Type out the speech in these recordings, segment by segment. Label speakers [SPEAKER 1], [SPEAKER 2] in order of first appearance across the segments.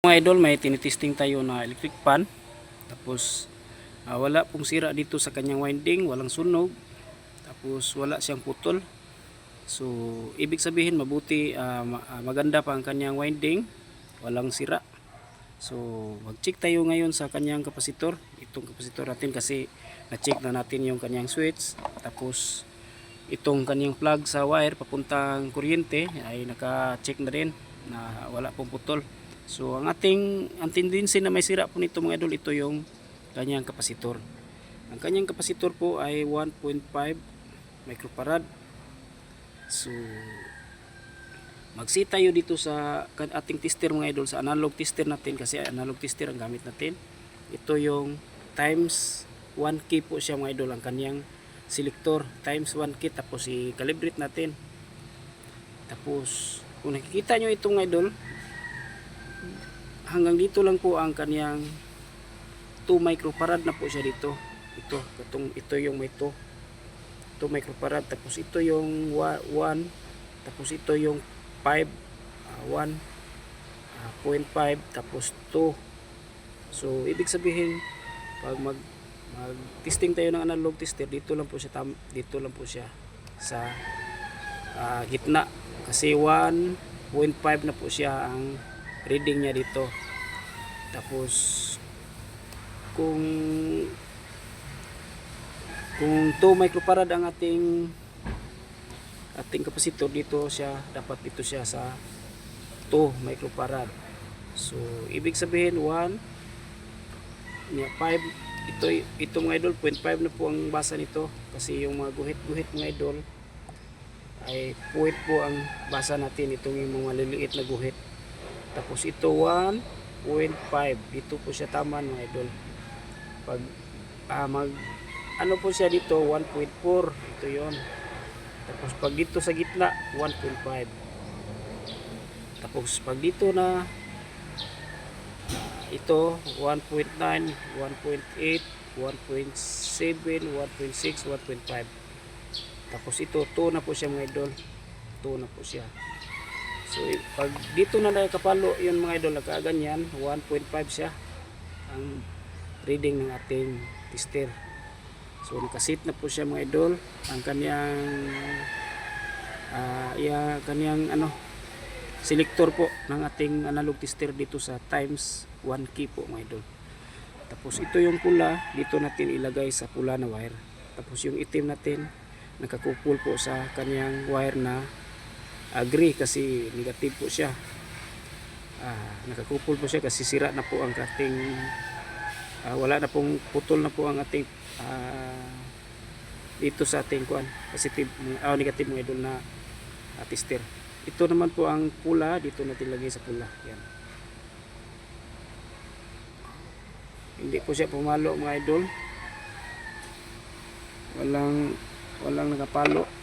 [SPEAKER 1] Mga idol, may tinitesting tayo na electric pan. Tapos ah, wala pong sira dito sa kanyang winding, walang sunog. Tapos wala siyang putol. So ibig sabihin mabuti ma- ah, maganda pa ang kanyang winding, walang sira. So mag-check tayo ngayon sa kanyang kapasitor. Itong kapasitor natin kasi na-check na natin yung kanyang switch. Tapos itong kanyang plug sa wire papuntang kuryente ay naka-check na rin na wala pong putol. So ang ating ang tendency na may sira po nito mga idol ito yung kanyang kapasitor. Ang kanyang kapasitor po ay 1.5 microfarad. So magsi tayo dito sa ating tester mga idol sa analog tester natin kasi analog tester ang gamit natin. Ito yung times 1K po siya mga idol ang kanyang selector times 1K tapos i-calibrate natin. Tapos kung nakikita nyo itong idol hanggang dito lang po ang kaniyang 2 microfarad na po siya dito. Ito itong ito yung may 2 2 microfarad. Tapos ito yung 1 tapos ito yung 5 ah, 1 ah, 0.5 tapos 2 so ibig sabihin pag mag mag testing tayo ng analog tester dito lang po siya tam, dito lang po siya sa ah, gitna. Kasi 1.5 na po siya ang reading niya dito. Tapos kung kung 2 microfarad ang ating ating kapasitor dito siya dapat dito siya sa 2 microfarad. So ibig sabihin 1 niya 5 ito ito mga idol 0.5 na po ang basa nito. Kasi yung mga guhit-guhit mga idol ay puwit po ang basa natin itong yung mga liliit na guhit tapos ito 1.5 dito po siya tama mga idol. Pag ah, mag ano po siya dito 1.4 ito yon tapos pag dito sa gitna 1.5 tapos pag dito na ito 1.9 1.8 1.7 1.6 1.5 tapos ito 2 na po siya mga idol. 2 na po siya so pag dito na nakapalo yun mga idol nagkaganyan 1.5 siya ang reading ng ating tester. So nakasit na po siya mga idol. Ang kanyang ah iya kanyang ano selector po ng ating analog tester dito sa times 1 key po mga idol. Tapos ito yung pula. Dito natin ilagay sa pula na wire. Tapos yung itim natin nakakupul po sa kanyang wire na agree kasi negative po siya. Ah, nakakupul po siya kasi sira na po ang ating ah, wala na pong putol na po ang ating ah, dito sa ating kuan positive ah, negative mga idol na ah, tester. Ito naman po ang pula dito natin lagay sa pula. Yan. Hindi po siya pumalo mga idol. Walang walang nakapalo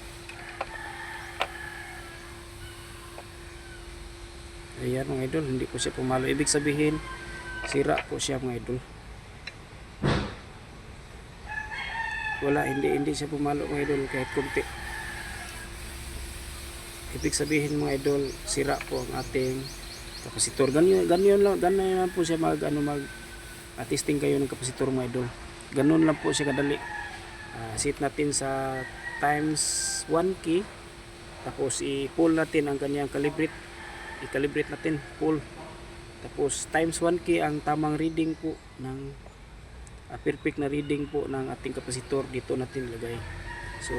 [SPEAKER 1] ayan mga idol hindi po siya pumalo. Ibig sabihin sira po siya mga idol. Wala hindi hindi siya pumalo mga idol kahit kunti. Ibig sabihin mga idol sira po ang ating kapasitor. Ganyan ganyan lang ganyan lang po siya mag ano mag testing kayo ng kapasitor mga idol. Ganun lang po siya kadali. Ah, set natin sa times 1 key tapos i-pull natin ang kanyang calibrate i-calibrate natin pull tapos times 1 key ang tamang reading po ng ah, perfect na reading po ng ating kapasitor. Dito natin ilagay. So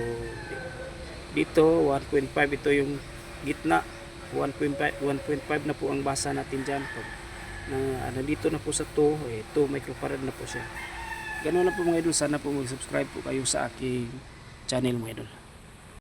[SPEAKER 1] dito 1.5 ito yung gitna. 1.5 1.5 na po ang basa natin dyan. Pag na ano dito na po sa 2 eh, 2 microfarad na po siya. Ganun na po mga idol. Sana po mag-subscribe po kayo sa aking channel mga idol.